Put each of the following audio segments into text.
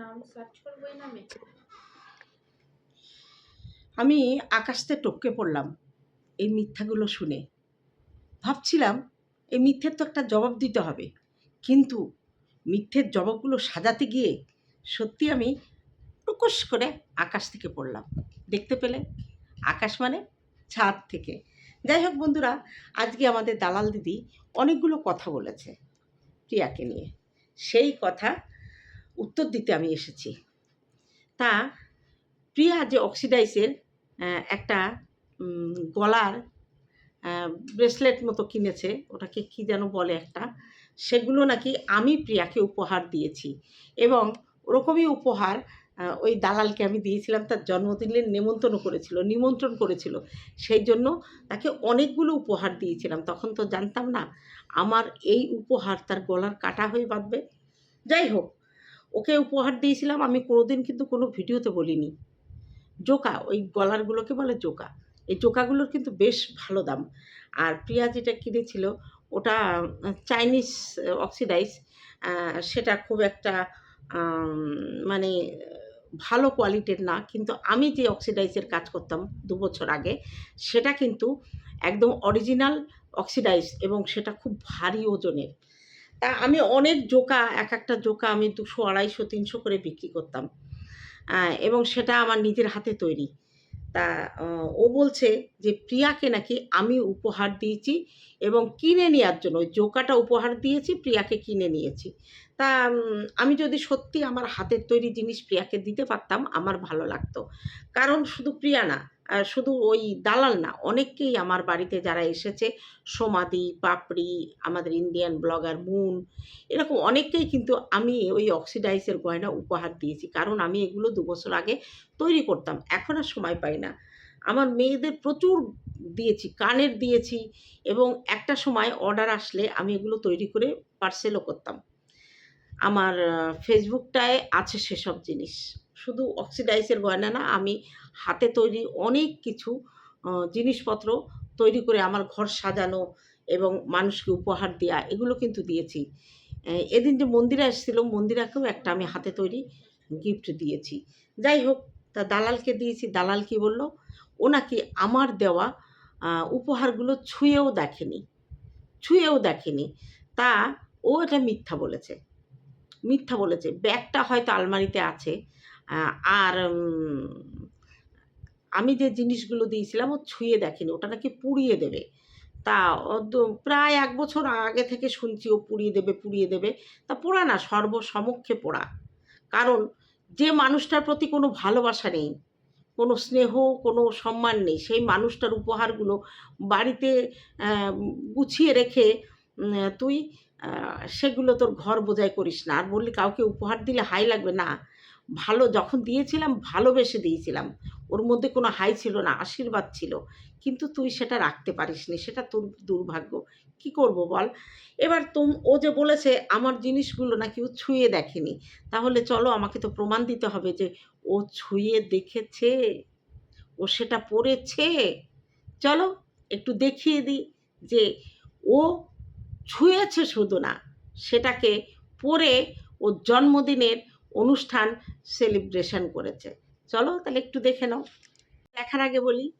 নাম সার্চ করব এই নামে? আমি আকাশতে টপকে পড়লাম এই মিথ্যাগুলো শুনে। ভাবছিলাম এই মিথ্যের তো একটা জবাব দিতে হবে, কিন্তু মিথ্যের জবাবগুলো সাজাতে গিয়ে সত্যি আমি টুকুস করে আকাশ থেকে পড়লাম। দেখতে পেলে? আকাশ মানে ছাদ থেকে। যাই হোক বন্ধুরা, আজকে আমাদের দালাল দিদি অনেকগুলো কথা বলেছে প্রিয়াকে নিয়ে। সেই কথা উত্তর দিতে আমি এসেছি। তা প্রিয়া যে অক্সিডাইসের একটা গলার ব্রেসলেট মতো কিনেছে, ওটাকে কি যেন বলে একটা, সেগুলো নাকি আমি প্রিয়াকে উপহার দিয়েছি। এবং ওরকমই উপহার ওই দালালকে আমি দিয়েছিলাম, তার জন্মদিনের নেমন্তন্ন করেছিল, নিমন্ত্রণ করেছিল। সেই জন্য তাকে অনেকগুলো উপহার দিয়েছিলাম। তখন তো জানতাম না, আমার এই উপহার তার গলার কাটা হয়ে বাঁধবে। যাই হোক ওকে উপহার দিয়েছিলাম, আমি কোনোদিন কিন্তু কোনো ভিডিওতে বলিনি। জোকা, ওই গলারগুলোকে বলে জোকা। এই জোকাগুলোর কিন্তু বেশ ভালো দাম। আর প্রিয়া যেটা কিনেছিল, ওটা চাইনিজ অক্সিডাইজ সেটা খুব একটা মানে ভালো কোয়ালিটির না। কিন্তু আমি যে অক্সিডাইজের কাজ করতাম দু বছর আগে, সেটা কিন্তু একদম অরিজিনাল অক্সিডাইজ এবং সেটা খুব ভারী ওজনের। তা আমি অনেক জোকা এক একটা জোকা আমি দুশো, আড়াইশো, তিনশো করে বিক্রি করতাম। এবং সেটা আমার নিজের হাতে তৈরি। তা, ও বলছে যে, প্রিয়াকে নাকি আমি উপহার দিয়েছি এবং কিনে নেওয়ার জন্য, ওই জোকাটা উপহার দিয়েছি, প্রিয়াকে কিনে নিয়েছি। তা আমি যদি সত্যি আমার হাতের তৈরি জিনিস প্রিয়াকে দিতে পারতাম, আমার ভালো লাগতো। কারণ শুধু প্রিয়া না শুধু ওই দালাল না, অনেককেই আমার বাড়িতে যারা এসেছে সমাধি পাপড়ি, আমাদের ইন্ডিয়ান ব্লগার মুন এরকম অনেককেই কিন্তু আমি ওই অক্সিডাইজের গয়না উপহার দিয়েছি। কারণ আমি এগুলো দু বছর আগে তৈরি করতাম, এখন আর সময় পাই না। আমার মেয়েদের প্রচুর দিয়েছি, কানের দিয়েছি এবং একটা সময় অর্ডার আসলে আমি এগুলো তৈরি করে পার্সেলও করতাম। আমার ফেসবুকটায় আছে সেসব জিনিস। শুধু অক্সিডাইজের গয়না না, আমি হাতে তৈরি অনেক কিছু জিনিসপত্র তৈরি করে আমার ঘর সাজানো এবং মানুষকে উপহার দেওয়া এগুলো কিন্তু দিয়েছি। এদিন যে মন্দিরে এসেছিল মন্দিরাকেও একটা আমি হাতে তৈরি গিফট দিয়েছি। যাই হোক, তা দালালকে দিয়েছি, দালাল কি বলল? ও নাকি আমার দেওয়া উপহারগুলো ছুঁয়েও দেখেনি ছুঁয়েও দেখেনি। তা ও এটা মিথ্যা বলেছে। মিথ্যা বলেছে। ব্যাগটা হয়তো আলমারিতে আছে আর আমি যে জিনিসগুলো দিয়েছিলাম ও ছুঁয়ে দেখেনি, ওটা নাকি পুড়িয়ে দেবে। তা প্রায় এক বছর আগে থেকে শুনছি ও পুড়িয়ে দেবে পুড়িয়ে দেবে। তা পোড়া না, সর্বসমক্ষে পোড়া। কারণ যে মানুষটার প্রতি কোনো ভালোবাসা নেই, কোনো স্নেহ, কোনো সম্মান নেই, সেই মানুষটার উপহারগুলো বাড়িতে গুছিয়ে রেখে তুই সেগুলো তোর ঘর বোঝাই করিস না। আর বললি কাউকে উপহার দিলে হাই লাগবে, না। ভালো যখন দিয়েছিলাম, ভালোবেসে দিয়েছিলাম। ওর মধ্যে কোনো হাই ছিল না, আশীর্বাদ ছিল। কিন্তু তুই সেটা রাখতে পারিসনি, সেটা তোর দুর্ভাগ্য। কি করব বল? এবার তুম, ও যে বলেছে, আমার জিনিসগুলো নাকি ও ছুঁয়ে দেখেনি। তাহলে চলো, আমাকে তো প্রমাণ দিতে হবে যে ও ছুঁয়ে দেখেছে, ও সেটা পড়েছে। চলো, একটু দেখিয়ে দিই যে ও ছুঁয়েছে শুধু না, সেটাকে পরে ও জন্মদিনের অনুষ্ঠান সেলিব্রেশন করেছে। চলো তাহলে একটু দেখে নাও। দেখার আগে বলি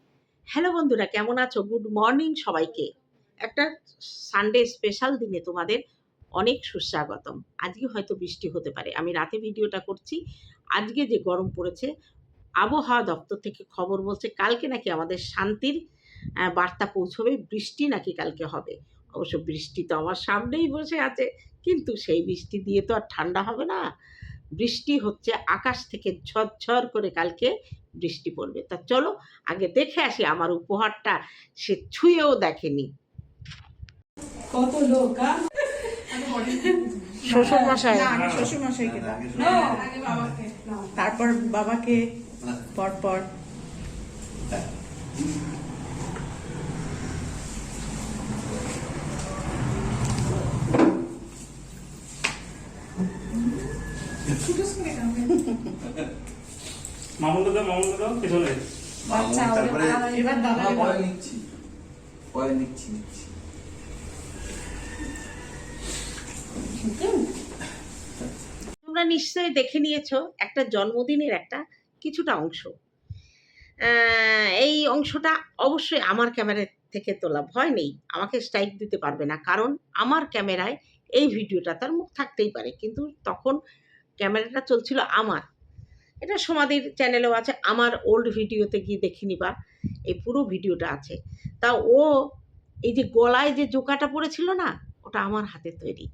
হ্যালো বন্ধুরা, কেমন আছো? গুড মর্নিং সবাইকে। একটা সানডে স্পেশাল দিনে তোমাদের অনেক সুস্বাগতম। আজকে হয়তো বৃষ্টি হতে পারে। আমি রাতে ভিডিওটা করছি। আজকে যে গরম পড়েছে, আবহাওয়া দপ্তর থেকে খবর বলছে কালকে নাকি আমাদের শান্তির বার্তা পৌঁছবে। বৃষ্টি নাকি কালকে হবে। অবশ্য বৃষ্টি তো আমার সামনেই বসে আছে। কিন্তু সেই বৃষ্টি দিয়ে তো আর ঠান্ডা হবে না। বৃষ্টি হচ্ছে আকাশ থেকে ঝরঝর করে কালকে বৃষ্টি পড়বে। তা চলো আগে দেখে আসি আমার উপহারটা সে ছুঁয়েও দেখেনি। কত লোক হ্যাঁ? শ্বশুর মশাই না, শ্বশুর মশাইকে তারপর বাবাকে পরপর। মামুন দাদা মামুন দাদা পেছনে আচ্ছা, তারপরে এবার দাদা হ্যাঁ, পরে নিচ্ছি পরে নিচ্ছি নিচ্ছি তোমরা তোমরা নিশ্চয়ই দেখে নিয়েছো একটা জন্মদিনের একটা কিছুটা অংশ। আহ, এই অংশটা অবশ্যই আমার ক্যামেরা থেকে তোলা ভয় নেই। আমাকে স্ট্রাইক দিতে পারবে না কারণ আমার ক্যামেরায় এই ভিডিওটা তার মুখ থাকতেই পারে। কিন্তু তখন ক্যামেরাটা চলছিল আমার। এটা সমাধির চ্যানেলেও আছে, আমার ওল্ড ভিডিওতে গিয়ে দেখে নিবা, এই পুরো ভিডিওটা আছে। তা ও, এই যে গলায় যে জোকাটা পড়েছিল না, ওটা আমার হাতে তৈরি।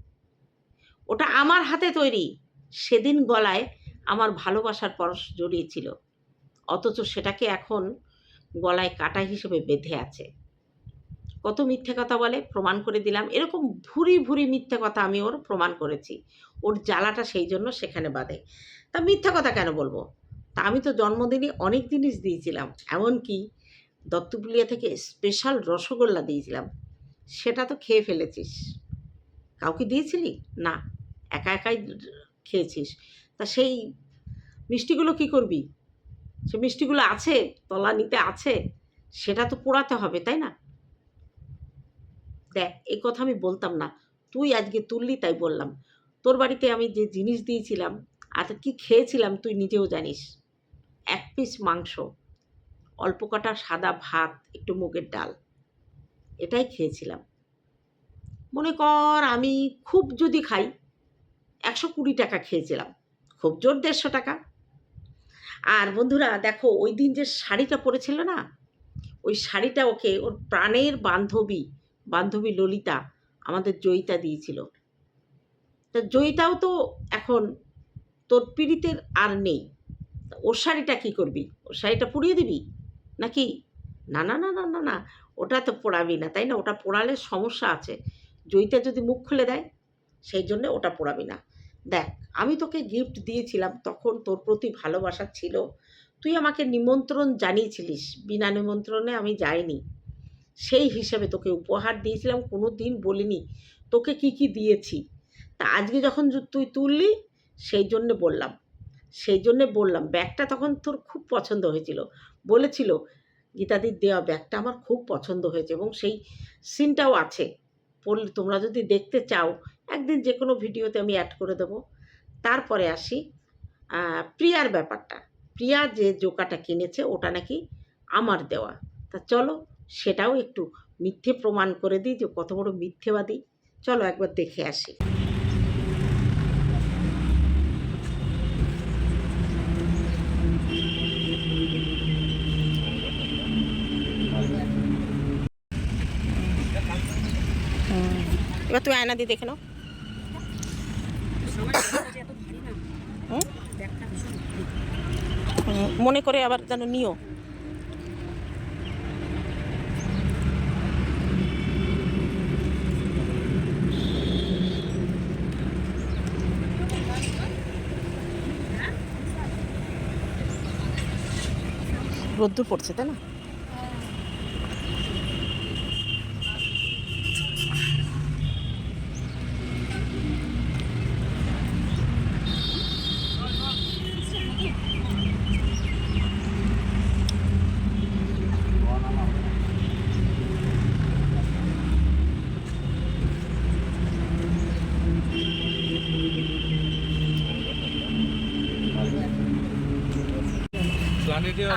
ওটা আমার হাতে তৈরি। সেদিন গলায় আমার ভালোবাসার পরশ জড়িয়েছিল অথচ সেটাকে এখন গলায় কাটা হিসেবে বেঁধে আছে। কত মিথ্যে কথা বলে, প্রমাণ করে দিলাম। এরকম ভুরি ভুরি মিথ্যে কথা আমি ওর প্রমাণ করেছি। ওর জ্বালাটা সেই জন্য সেখানে বাঁধে। তা মিথ্যা কথা কেন বলব? তা আমি তো জন্মদিনে অনেক জিনিস দিয়েছিলাম। এমনকি দত্তপুলিয়া থেকে স্পেশাল রসগোল্লা দিয়েছিলাম। সেটা তো খেয়ে ফেলেছিস। কাউকে দিয়েছিলি? না। একা একাই খেয়েছিস। তা সেই মিষ্টিগুলো কি করবি? সে মিষ্টিগুলো আছে তলানিতে আছে, সেটা তো পোড়াতে হবে, তাই না? দেখ এই কথা আমি বলতাম না। তুই আজকে তুললি তাই বললাম। তোর বাড়িতে আমি যে জিনিস দিয়েছিলাম আর কি খেয়েছিলাম তুই নিজেও জানিস। এক পিস মাংস, অল্প কটা সাদা ভাত, একটু মুগের ডাল, এটাই খেয়েছিলাম। মনে কর আমি খুব যদি খাই, একশো কুড়ি টাকা খেয়েছিলাম। খুব জোর দেড়শো টাকা। আর বন্ধুরা, দেখো, ওই দিন যে শাড়িটা পরেছিল না, ওই শাড়িটা ওকে ওর প্রাণের বান্ধবী বান্ধবী ললিতা আমাদের জয়িতা দিয়েছিল। তা জয়িতাও তো এখন তোর পীড়িতের আর নেই। ওর শাড়িটা কী করবি? ওর শাড়িটা পুড়িয়ে দিবি? নাকি? না না না না না না, ওটা তো পোড়াবি না, তাই না? ওটা পোড়ালে সমস্যা আছে। জয়িতা যদি মুখ খুলে দেয়, সেই জন্য ওটা পোড়াবি না। দেখ, আমি তোকে গিফট দিয়েছিলাম, তখন তোর প্রতি ভালোবাসা ছিল। তুই আমাকে নিমন্ত্রণ জানিয়েছিলিস। বিনা নিমন্ত্রণে আমি যাইনি। সেই হিসাবে তোকে উপহার দিয়েছিলাম কোনো দিন বলিনি। তোকে কি কি দিয়েছি? তা আজকে যখন তুই তুললি, সেই জন্যে বললাম। সেই জন্যে বললাম, ব্যাগটা তখন তোর খুব পছন্দ হয়েছিল। বলেছিল গীতাদির দেওয়া ব্যাগটা আমার খুব পছন্দ হয়েছে এবং সেই সিনটাও আছে। পড়লে তোমরা যদি দেখতে চাও, একদিন যে কোনো ভিডিওতে আমি অ্যাড করে দেবো। তারপরে আসি প্রিয়ার ব্যাপারটা। প্রিয়া যে জোকাটা কিনেছে, ওটা নাকি আমার দেওয়া। তা চলো সেটাও একটু মিথ্যে প্রমাণ করে দিই যে কত বড় মিথ্যেবাদী। চলো একবার দেখে আসি। এবার তুমি আয়না দিয়ে দেখে নাও। মনে করে আবার যেন নিও। রোদ্দুর পড়ছে তাই না?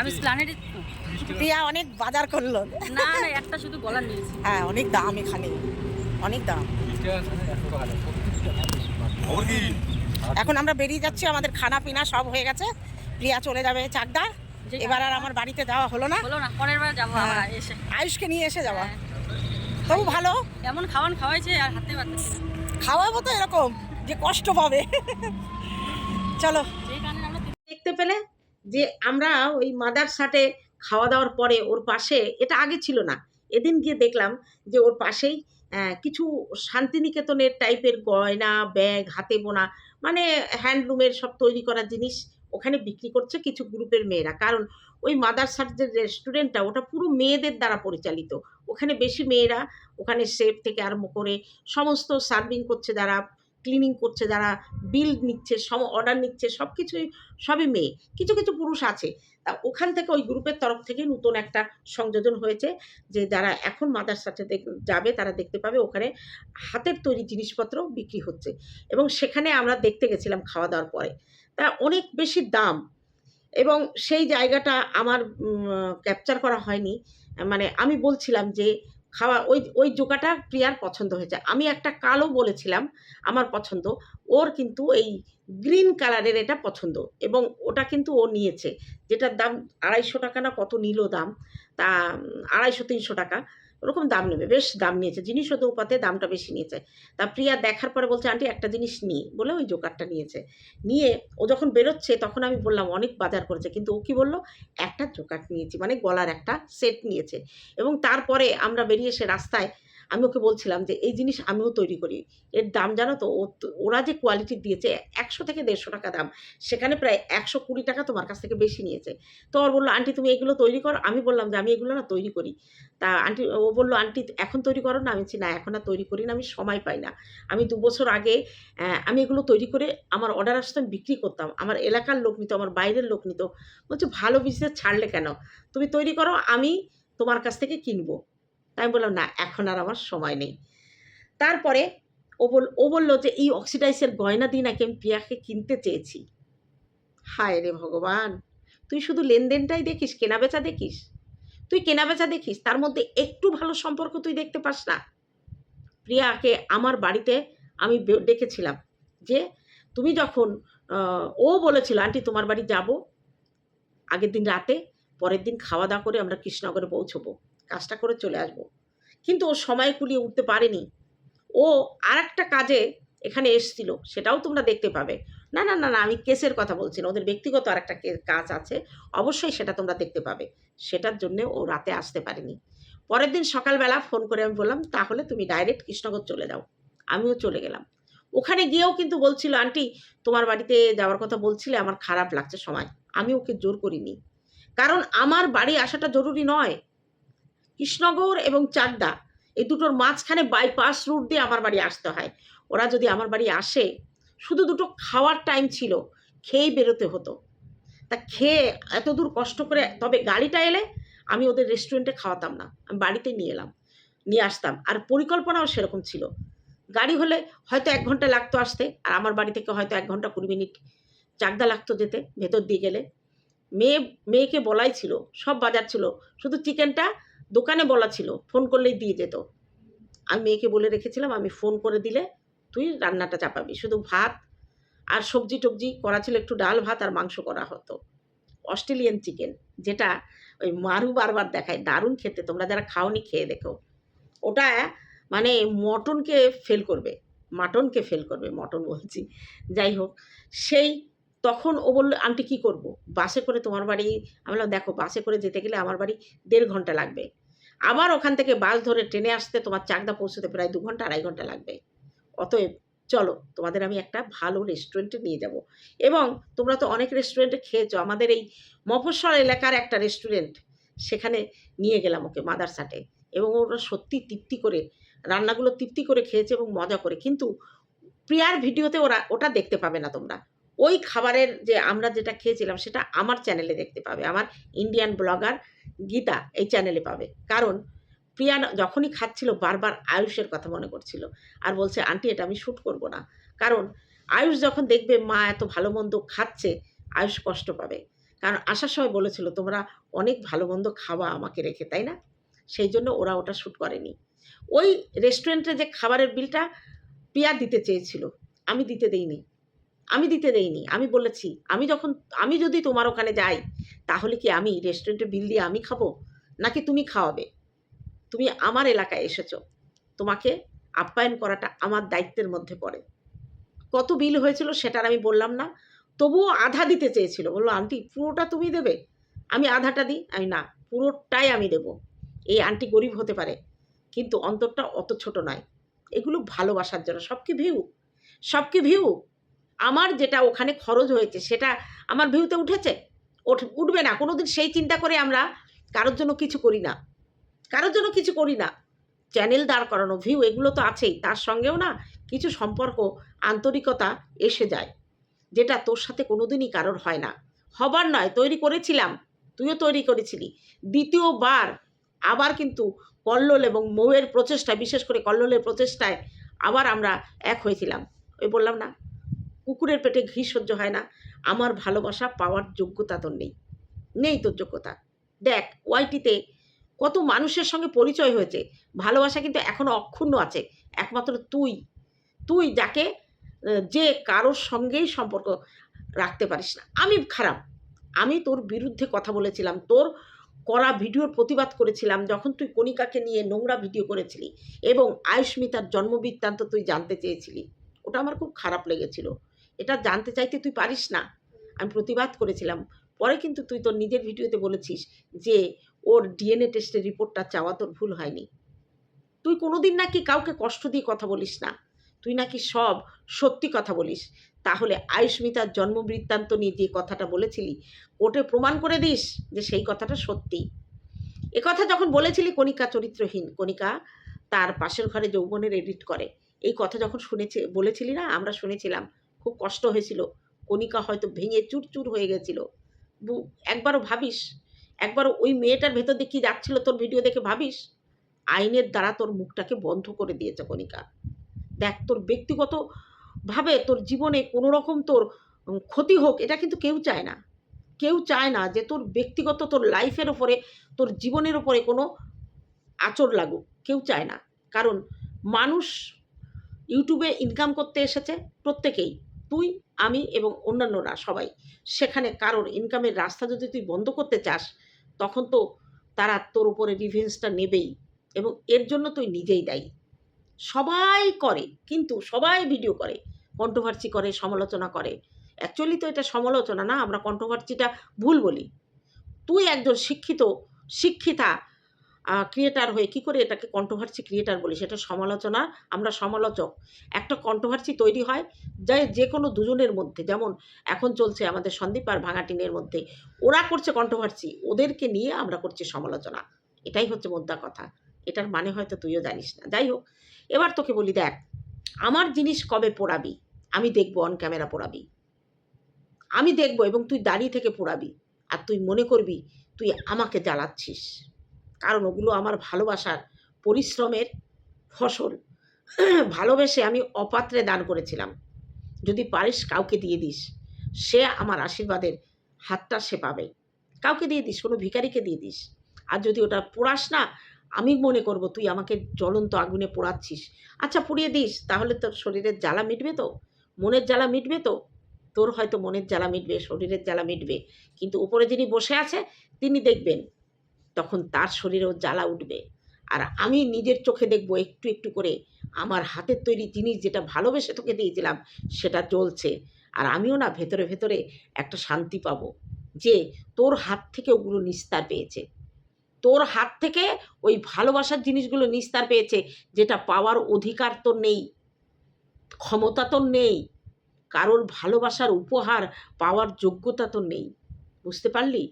আমি প্রিয়া অনেক বাজার করল। না না একটা শুধু গলা নিয়েছি হ্যাঁ অনেক দাম এখানে। অনেক দাম। এখন আমরা বেরিয়ে যাচ্ছি আমাদের খানা পিনা সব হয়ে গেছে। প্রিয়া চলে যাবে চাকদা। যে- এবার আর আমার বাড়িতে যাওয়া হলো না। হলো না পরের বার যাব হ্যাঁ। এসে। আয়ুষকে নিয়ে এসে যাওয়া। হ্যাঁ। তবু ভালো। এমন খাওয়ান খাওয়াইছে আর হাতে পারতেছি খাওয়াবো তো এরকম যে কষ্ট পাবে। চলো। দেখতে পেলে? যে আমরা ওই মাদার সাটে খাওয়া দাওয়ার পরে ওর পাশে, এটা আগে ছিল না। এদিন গিয়ে দেখলাম যে ওর পাশেই কিছু শান্তিনিকেতনের টাইপের গয়না ব্যাগ হাতে বোনা মানে হ্যান্ডলুমের সব তৈরি করা জিনিস ওখানে বিক্রি করছে কিছু গ্রুপের মেয়েরা। কারণ ওই মাদার যে রেস্টুরেন্টটা ওটা পুরো মেয়েদের দ্বারা পরিচালিত। ওখানে বেশি মেয়েরা ওখানে শেফ থেকে আরম্ভ করে সমস্ত সার্ভিং করছে যারা। ক্লিনিং করছে, যারা বিল নিচ্ছে সব অর্ডার নিচ্ছে সব কিছুই সবই মেয়ে। কিছু কিছু পুরুষ আছে। তা ওখান থেকে ওই গ্রুপের তরফ থেকে নতুন একটা সংযোজন হয়েছে যে যারা এখন মাদারসাতে যাবে, তারা দেখতে পাবে ওখানে হাতের তৈরি জিনিসপত্র বিক্রি হচ্ছে। এবং সেখানে আমরা দেখতে গেছিলাম খাওয়া দাওয়ার পরে। তা অনেক বেশি দাম। এবং সেই জায়গাটা আমার ক্যাপচার করা হয়নি। মানে আমি বলছিলাম যে খাওয়া, ওই ওই জোকাটা প্রিয়ার পছন্দ হয়েছে। আমি একটা কালো বলেছিলাম, আমার পছন্দ। ওর কিন্তু এই গ্রিন কালারের এটা পছন্দ এবং ওটা কিন্তু ও নিয়েছে। যেটার দাম আড়াইশো টাকা না কত নিল দাম? তা আড়াইশো, তিনশো টাকা। ওরকম দাম নেবে। বেশ দাম নিয়েছে। জিনিস ও অনুপাতে দামটা বেশি নিয়েছে। তা প্রিয়া দেখার পরে বলছে, আন্টি, একটা জিনিস নিই বলে ওই জোকারটা নিয়েছে। নিয়ে ও যখন বেরোচ্ছে, তখন আমি বললাম, অনেক বাজার করেছে। কিন্তু ও কি বলল, একটা জোকার নিয়েছি। মানে গলার একটা সেট নিয়েছে। এবং তারপরে আমরা বেরিয়ে এসে রাস্তায় আমি ওকে বলছিলাম যে, এই জিনিস আমিও তৈরি করি। এর দাম জানো তো ওরা যে কোয়ালিটি দিয়েছে, একশো থেকে দেড়শো টাকা দাম, সেখানে প্রায় একশো কুড়ি টাকা তোমার কাছ থেকে বেশি নিয়েছে। তো ওর বলল, আন্টি, তুমি এগুলো তৈরি করো। আমি বললাম যে, আমি এগুলো না তৈরি করি। তা আন্টি, ও বলল, আন্টি, এখন তৈরি করো না? আমি না, এখন আর তৈরি করি না, আমি সময় পাই না। আমি দু বছর আগে আমি এগুলো তৈরি করে আমার অর্ডার আসতে, আমি বিক্রি করতাম। আমার এলাকার লোক নিত, আমার বাইরের লোক নিত। বলছে, ভালো বিজনেস ছাড়লে কেন? তুমি তৈরি করো, আমি তোমার কাছ থেকে কিনবো। তাই আমি বললাম, না, এখন আর আমার সময় নেই। তারপরে ও বল, ও বলল যে, এই অক্সিডাইসের গয়না দিয়ে নাকি আমি প্রিয়াকে কিনতে চেয়েছি। হায় রে ভগবান, তুই শুধু লেনদেনটাই দেখিস, কেনাবেচা দেখিস? তুই কেনাবেচা দেখিস, তার মধ্যে একটু ভালো সম্পর্ক তুই দেখতে পাস না? প্রিয়াকে আমার বাড়িতে আমি ডেকেছিলাম যে, তুমি যখন ও বলেছিল, আন্টি, তোমার বাড়ি যাব, আগের দিন রাতে, পরের দিন খাওয়া দাওয়া করে আমরা কৃষ্ণনগরে পৌঁছবো। কাজটা করে চলে আসব। কিন্তু ও সময় কুলিয়ে উঠতে পারেনি। ও আর একটা কাজে এখানে এসছিল, সেটাও তোমরা দেখতে পাবে। না না না না, আমি কেসের কথা বলছি না, ওদের ব্যক্তিগত আর একটা কাজ আছে, অবশ্যই সেটা তোমরা দেখতে পাবে। সেটার জন্য ও রাতে আসতে পারেনি। পরের দিন সকালবেলা ফোন করে আমি বললাম, তাহলে তুমি ডাইরেক্ট কৃষ্ণনগর চলে যাও। আমিও চলে গেলাম। ওখানে গিয়েও কিন্তু বলছিল, আন্টি, তোমার বাড়িতে যাওয়ার কথা বলছিলে, আমার খারাপ লাগছে সময়। আমি ওকে জোর করিনি। কারণ আমার বাড়ি আসাটা জরুরি নয়। কৃষ্ণনগর এবং চাকদা এই দুটোর মাঝখানে বাইপাস রুট দিয়ে আমার বাড়ি আসতে হয়। ওরা যদি আমার বাড়ি আসে, শুধু দুটো খাওয়ার টাইম ছিল, খেয়েই বেরোতে হতো। তা খেয়ে এত দূর কষ্ট করে, তবে গাড়িটা এলে আমি ওদের রেস্টুরেন্টে খাওয়াতাম না, আমি বাড়িতে নিয়ে এলাম, নিয়ে আসতাম। আর পরিকল্পনাও সেরকম ছিল। গাড়ি হলে হয়তো এক ঘণ্টা লাগতো আসতে, আর আমার বাড়ি থেকে হয়তো এক ঘণ্টা কুড়ি মিনিট চাকদা লাগতো যেতে, ভেতর দিয়ে গেলে। মেয়ে, মেয়েকে বলাই ছিল, সব বাজার ছিল। শুধু চিকেনটা দোকানে বলা ছিল ফোন করলেই দিয়ে যেত। আমি মেয়েকে বলে রেখেছিলাম, আমি ফোন করে দিলে তুই রান্নাটা চাপাবি। শুধু ভাত আর সবজি টবজি করা ছিল, একটু ডাল, ভাত আর মাংস করা হতো। অস্ট্রেলিয়ান চিকেন, যেটা ওই মারু বারবার দেখায়, দারুণ খেতে, তোমরা যারা খাওনি খেয়ে দেখো। ওটা মানে মটনকে ফেল করবে, মাটনকে ফেল করবে, মটন বলছি। যাই হোক, সেই তখন ও বলল, আন্টি, কী করব? বাসে করে তোমার বাড়ি, আমি বললাম, দেখো, বাসে করে যেতে গেলে আমার বাড়ি দেড় ঘণ্টা লাগবে। আবার ওখান থেকে বাস ধরে ট্রেনে আসতে তোমার চাকদা পৌঁছতে প্রায় দু ঘণ্টা, আড়াই ঘণ্টা লাগবে। অতএব চলো, তোমাদের আমি একটা ভালো রেস্টুরেন্টে নিয়ে যাব। এবং তোমরা তো অনেক রেস্টুরেন্টে খেয়েছো, আমাদের এই মফস্বল এলাকার একটা রেস্টুরেন্ট সেখানে নিয়ে গেলাম ওকে মাদারসাটে এবং ওরা সত্যি তৃপ্তি করে, রান্নাগুলো তৃপ্তি করে খেয়েছে এবং মজা করে। কিন্তু, প্রিয়ার ভিডিওতে ওরা, ওটা দেখতে পাবে না তোমরা। ওই খাবারের যে আমরা যেটা খেয়েছিলাম, সেটা আমার চ্যানেলে দেখতে পাবে। আমার ইন্ডিয়ান ব্লগার গীতা এই চ্যানেলে পাবে। কারণ প্রিয়া যখনই খাচ্ছিল, বারবার আয়ুষের কথা মনে করছিল আর বলছে, আন্টি, এটা আমি শ্যুট করব না। কারণ আয়ুষ যখন দেখবে, মা এত ভালো মন্দ খাচ্ছে, আয়ুষ কষ্ট পাবে। কারণ আসার সময় বলেছিল, তোমরা অনেক ভালো মন্দ খাওয়া আমাকে রেখে, তাই না? সেই জন্য ওরা ওটা শ্যুট করেনি। ওই রেস্টুরেন্টে যে খাবারের বিলটা প্রিয়া দিতে চেয়েছিল, আমি দিতে দেইনি। আমি দিতে দেইনি, আমি বলেছি, আমি যখন, আমি যদি তোমার ওখানে যাই, তাহলে কি আমি রেস্টুরেন্টে বিল দিয়ে আমি খাব? নাকি তুমি খাওয়াবে? তুমি আমার এলাকায় এসেছ, তোমাকে আপ্যায়ন করাটা আমার দায়িত্বের মধ্যে পড়ে। কত বিল হয়েছিল সেটার আমি বললাম না, তবুও আধা দিতে চেয়েছিল, বলল, আন্টি, পুরোটা তুমি দেবে? আমি আধাটা দিই? আমি না, পুরোটাই আমি দেব। এই আন্টি গরিব হতে পারে, কিন্তু অন্তরটা অত ছোট নয়। এগুলো ভালোবাসার জন্য সব কি ভিউ, সবকে ভিউ। আমার যেটা ওখানে খরচ হয়েছে, সেটা আমার ভিউতে উঠেছে? উঠবে না। কোনো দিন সেই চিন্তা করে আমরা কারোর জন্য কিছু করি না। কারোর জন্য কিছু করি না। চ্যানেল দাঁড় করানো, ভিউ এগুলো তো আছেই। তার সঙ্গেও না কিছু সম্পর্ক, আন্তরিকতা এসে যায়, যেটা তোর সাথে কোনোদিনই কারোর হয় না। হবার নয়, তৈরি করেছিলাম। তুইও তৈরি করেছিলি। দ্বিতীয়বার আবার কিন্তু কল্লোল এবং মৌয়ের প্রচেষ্টা বিশেষ করে কল্লোলের প্রচেষ্টায় আবার আমরা এক হয়েছিলাম। ওই বললাম না? কুকুরের পেটে ঘি সহ্য হয় না। আমার ভালোবাসা পাওয়ার যোগ্যতা তোর নেই। নেই তোর যোগ্যতা। দেখ, ওয়াইটিতে কত মানুষের সঙ্গে পরিচয় হয়েছে। ভালোবাসা কিন্তু এখনও অক্ষুণ্ণ আছে। একমাত্র তুই। তুই যাকে যে কারোর সঙ্গেই সম্পর্ক রাখতে পারিস না। আমি খারাপ। আমি তোর বিরুদ্ধে কথা বলেছিলাম। তোর করা ভিডিওর প্রতিবাদ করেছিলাম যখন তুই কণিকাকে নিয়ে নোংরা ভিডিও করেছিলি এবং আয়ুষ্মিতার জন্মবৃত্তান্ত তুই জানতে চেয়েছিলি। ওটা আমার খুব খারাপ লেগেছিল। এটা জানতে চাইতে তুই পারিস না। আমি প্রতিবাদ করেছিলাম। পরে কিন্তু তুই তোর নিজের ভিডিওতে বলেছিস যে ওর ডিএনএ টেস্টের রিপোর্টটা চাওয়া তোর ভুল হয়নি। তুই কোনোদিন নাকি কাউকে কষ্ট দিয়ে কথা বলিস না। তুই নাকি সব সত্যি কথা বলিস। তাহলে আয়ুষ্মিতার জন্মবৃত্তান্ত নিয়ে যে কথাটা বলেছিলি, কোর্টে প্রমাণ করে দিস যে সেই কথাটা সত্যি। কথা যখন বলেছিলি কণিকা চরিত্রহীন, কণিকা তার পাশের ঘরে যৌবনের এডিট করে। এই কথা যখন শুনেছি, বলেছিলি না? আমরা শুনেছিলাম। খুব কষ্ট হয়েছিল। কণিকা হয়তো ভেঙে চুরচুর হয়ে গেছিল। একবারও ভাবিস? একবারও ওই মেয়েটার ভেতর দিয়ে কী যাচ্ছিল তোর ভিডিও দেখে ভাবিস? আইনের দ্বারা তোর মুখটাকে বন্ধ করে দিয়েছে কণিকা। দেখ, তোর ব্যক্তিগত ভাবে তোর জীবনে কোনো রকম তোর ক্ষতি হোক, এটা কিন্তু কেউ চায় না। কেউ চায় না যে তোর ব্যক্তিগত তোর লাইফের ওপরে তোর জীবনের ওপরে কোনো আচর লাগুক। কেউ চায় না। কারণ মানুষ ইউটিউবে ইনকাম করতে এসেছে প্রত্যেকেই। তুই, আমি এবং অন্যান্যরা সবাই। সেখানে কারোর ইনকামের রাস্তা যদি তুই বন্ধ করতে চাস, তখন তো তারা তোর উপরে রিভেন্সটা নেবেই এবং এর জন্য তুই নিজেই দায়ী। সবাই করে, কিন্তু সবাই ভিডিও করে কন্ট্রোভার্সি করে, সমালোচনা করে। অ্যাকচুয়ালি তো এটা সমালোচনা না, আমরা কন্ট্রোভার্সিটা ভুল বলি। তুই একজন শিক্ষিত, শিক্ষিতা ক্রিয়েটার হয়ে কি করে এটাকে কন্ট্রোভার্সি ক্রিয়েটার বলি? সেটা সমালোচনা, আমরা সমালোচক। একটা কন্ট্রোভার্সি তৈরি হয় যে যে কোনো দুজনের মধ্যে। যেমন এখন চলছে আমাদের সন্দীপ আর ভাঙাটিনের মধ্যে। ওরা করছে কন্ট্রোভার্সি ওদেরকে নিয়ে আমরা করছি সমালোচনা। এটাই হচ্ছে মোদ্দা কথা। এটার মানে হয়তো তুইও জানিস না। যাই হোক, এবার তোকে বলি, দেখ, আমার জিনিস কবে পোড়াবি? আমি দেখব অন ক্যামেরা পোড়াবি। আমি দেখব এবং তুই দাঁড়িয়ে থেকে পোড়াবি। আর তুই মনে করবি, তুই আমাকে জ্বালাচ্ছিস। কারণ ওগুলো আমার ভালোবাসার পরিশ্রমের ফসল। ভালোবেসে আমি অপাত্রে দান করেছিলাম। যদি পারিস কাউকে দিয়ে দিস। সে আমার আশীর্বাদের হাতটা সে পাবে। কাউকে দিয়ে দিস, কোনো ভিখারিকে দিয়ে দিস। আর যদি ওটা পোড়াস না, আমি মনে করব তুই আমাকে জ্বলন্ত আগুনে পোড়াচ্ছিস। আচ্ছা পুড়িয়ে দিস, তাহলে তোর শরীরের জ্বালা মিটবে তো? মনের জ্বালা মিটবে তো? তোর হয়তো মনের জ্বালা মিটবে, শরীরের জ্বালা মিটবে। কিন্তু উপরে যিনি বসে আছে, তিনি দেখবেন তখন তার শরীরেও জ্বালা উঠবে। আর আমি নিজের চোখে দেখব একটু একটু করে আমার হাতের তৈরি জিনিস যেটা ভালোবেসে তোকে দিয়েছিলাম, সেটা জ্বলছে আর আমিও না ভেতরে ভেতরে একটা শান্তি পাবো যে তোর হাত থেকে ওগুলো নিস্তার পেয়েছে। তোর হাত থেকে ওই ভালোবাসার জিনিসগুলো নিস্তার পেয়েছে যেটা পাওয়ার অধিকার তোর নেই, ক্ষমতা তোর নেই, কারোর ভালোবাসার উপহার পাওয়ার যোগ্যতা তো নেই। বুঝতে পারলি?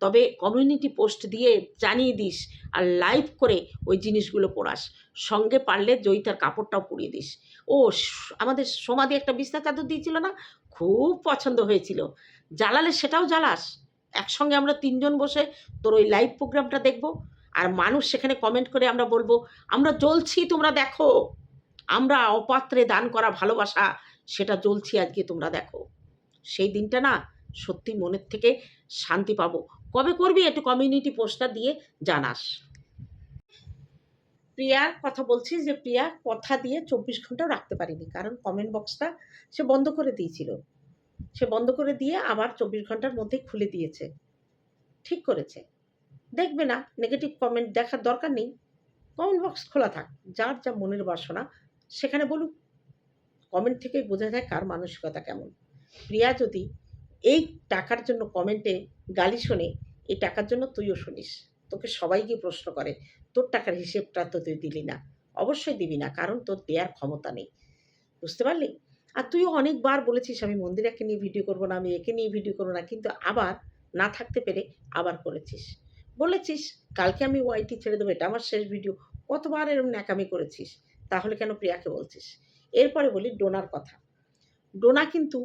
তবে কমিউনিটি পোস্ট দিয়ে জানিয়ে দিস আর লাইভ করে ওই জিনিসগুলো পড়াস। সঙ্গে পারলে জয়িতার কাপড়টাও পরিয়ে দিস। ও, আমাদের সমাধি একটা বিস্তার চাদর দিয়েছিল না? খুব পছন্দ হয়েছিল। জ্বালালে সেটাও জ্বালাস। একসঙ্গে আমরা তিনজন বসে তোর ওই লাইভ প্রোগ্রামটা দেখব আর মানুষ সেখানে কমেন্ট করে আমরা বলব, আমরা জ্বলছি, তোমরা দেখো। আমরা অপাত্রে দান করা ভালোবাসা, সেটা জ্বলছি আজকে তোমরা দেখো। সেই দিনটা না সত্যি মনের থেকে শান্তি পাবো। কবে করবি একটু কমিউনিটি পোস্টটা দিয়ে জানাস। প্রিয়ার কথা বলছি যে প্রিয়া কথা দিয়ে চব্বিশ ঘন্টাও রাখতে পারিনি, কারণ কমেন্ট বক্সটা সে বন্ধ করে দিয়েছিল। সে বন্ধ করে দিয়ে আবার চব্বিশ ঘণ্টার মধ্যেই খুলে দিয়েছে। ঠিক করেছে। দেখবে না নেগেটিভ কমেন্ট দেখার দরকার নেই। কমেন্ট বক্স খোলা থাক, যার যা মনের বাসনা, সেখানে বলুক। কমেন্ট থেকেই বোঝা যায় কার মানসিকতা কেমন। প্রিয়া যদি এই টাকার জন্য কমেন্টে গালি শোনে, এই টাকার জন্য তুইও শুনিস। তোকে সবাই গিয়ে প্রশ্ন করে, তোর টাকার হিসেবটা তো তুই দিলি না। অবশ্যই দিবি না, কারণ তোর দেওয়ার ক্ষমতা নেই। বুঝতে পারলি? আর তুইও অনেকবার বলেছিস, আমি মন্দিরাকে নিয়ে ভিডিও করব না, আমি একে নিয়ে ভিডিও করব না, কিন্তু আবার না থাকতে পেরে আবার করেছিস। বলেছিস, কালকে আমি ওয়াইটি ছেড়ে দেবো, এটা আমার শেষ ভিডিও, কতবার এরকম ন্যাকামি করেছিস? তাহলে কেন প্রিয়াকে বলছিস? এরপরে বলি ডোনার কথা। ডোনা কিন্তু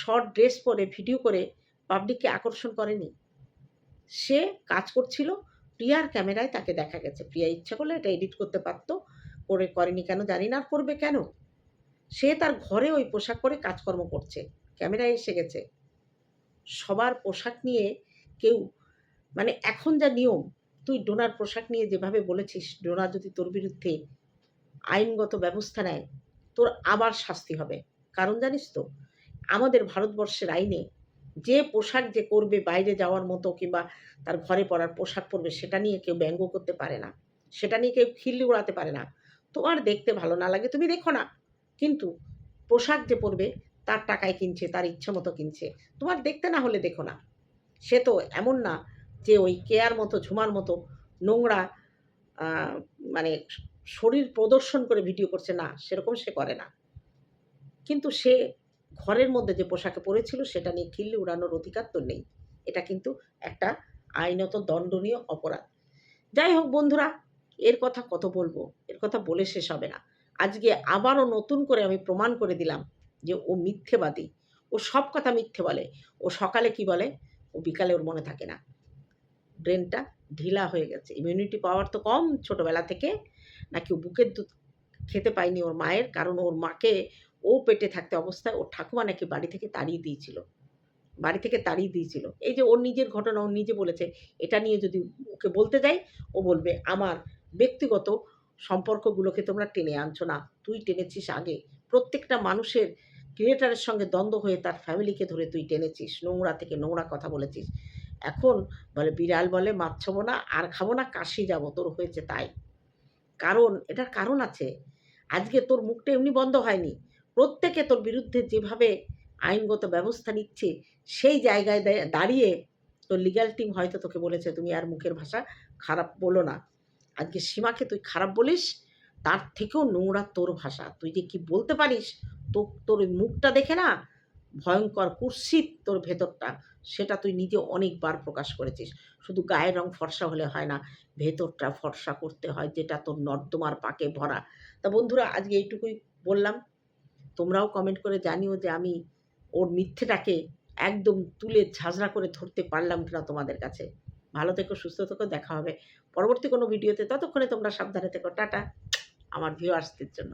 শর্ট ড্রেস পরে ভিডিও করে পাবলিককে আকর্ষণ করেনি। সে কাজ করছিল, প্রিয়ার ক্যামেরায় তাকে দেখা গেছে। প্রিয়া ইচ্ছা করলে এটা এডিট করতে পারতো, করে করেনি কেন জানি না করবে কেন? সে তার ঘরে ওই পোশাক পরে কাজকর্ম করছে, ক্যামেরায় এসে গেছে। সবার পোশাক নিয়ে কেউ মানে এখন যা নিয়ম, তুই ডোনার পোশাক নিয়ে যেভাবে বলেছিস ডোনা যদি তোর বিরুদ্ধে আইনগত ব্যবস্থা নেয়, তোর আবার শাস্তি হবে। কারণ জানিস তো আমাদের ভারতবর্ষের আইনে যে পোশাক যে করবে বাইরে যাওয়ার মতো কিংবা তার ঘরে পরার পোশাক পরবে, সেটা নিয়ে কেউ ব্যঙ্গ করতে পারে না। সেটা নিয়ে কেউ খিল্লি উড়াতে পারে না। তোমার দেখতে ভালো না লাগে, তুমি দেখো না। কিন্তু পোশাক যে পরবে, তার টাকায় কিনছে, তার ইচ্ছে মতো কিনছে। তোমার দেখতে না হলে দেখো না। সে তো এমন না যে ওই কেয়ার মতো, ঝুমার মতো নোংরা মানে শরীর প্রদর্শন করে ভিডিও করছে, না, সেরকম সে করে না। কিন্তু সে ঘরের মধ্যে যে পোশাকে পরেছিল সেটা নিয়ে খিল্লি উড়ানোর অধিকার তো নেই। এটা কিন্তু একটা আইনত দণ্ডনীয় অপরাধ। যাই হোক বন্ধুরা, এর কথা কত বলব? এর কথা বলে শেষ হবে না। আজকে আবারও নতুন করে আমি প্রমাণ করে দিলাম যে ও মিথ্যেবাদী। ও সব কথা মিথ্যে বলে। ও সকালে কি বলে? ও বিকালে ওর মনে থাকে না। ব্রেনটা ঢিলা হয়ে গেছে। ইমিউনিটি পাওয়ার তো কম ছোটোবেলা থেকে। নাকি ও বুকের দুধ খেতে পায়নি ওর মায়ের? কারণ ওর মাকে ও পেটে থাকতে অবস্থায় ওর ঠাকুমা নাকি বাড়ি থেকে তাড়িয়ে দিয়েছিল। বাড়ি থেকে তাড়িয়ে দিয়েছিল। এই যে ওর নিজের ঘটনা ও নিজে বলেছে, এটা নিয়ে যদি ওকে বলতে যাই, ও বলবে, আমার ব্যক্তিগত সম্পর্কগুলোকে তোমরা টেনে আনছো না। তুই টেনেছিস আগে। প্রত্যেকটা মানুষের ক্রিয়েটারের সঙ্গে দ্বন্দ্ব হয়ে তার ফ্যামিলিকে ধরে তুই টেনেছিস। নোংরা থেকে নোংরা কথা বলেছিস। এখন বলে, বিড়াল বলে, মাছ ছবো না, আর খাব না, কাশি যাব। তোর হয়েছে তাই। কারণ, এটার কারণ আছে। আজকে তোর মুখটা এমনি বন্ধ হয়নি। প্রত্যেকে তোর বিরুদ্ধে যেভাবে আইনগত ব্যবস্থা নিচ্ছে, সেই জায়গায় দাঁড়িয়ে তোর লিগ্যাল টিম হয়তো তোকে বলেছে, তুমি আর মুখের ভাষা খারাপ বলো না। আজকে সীমাকে তুই খারাপ বলিস, তার থেকেও নোংরা তোর ভাষা। তুই যে কি বলতে পারিস, তো, তোর ওই মুখটা দেখে না, ভয়ঙ্কর কুৎসিত তোর ভেতরটা। সেটা তুই নিজে অনেকবার প্রকাশ করেছিস। শুধু গায়ের রং ফর্সা হলে হয় না, ভেতরটা ফর্সা করতে হয়, যেটা তোর নর্দমার পাকে ভরা। তা বন্ধুরা, আজকে এইটুকুই বললাম। তোমরাও কমেন্ট করে জানিও যে আমি ওর মিথ্যেটাকে একদম তুলে ঝাঁঝরা করে ধরতে পারলাম কিনা তোমাদের কাছে। ভালো থেকো, সুস্থ থেকো, দেখা হবে পরবর্তী কোনো ভিডিওতে ততক্ষণে তোমরা সাবধানে থেকো। টাটা, আমার ভিউয়ার্সদের জন্য।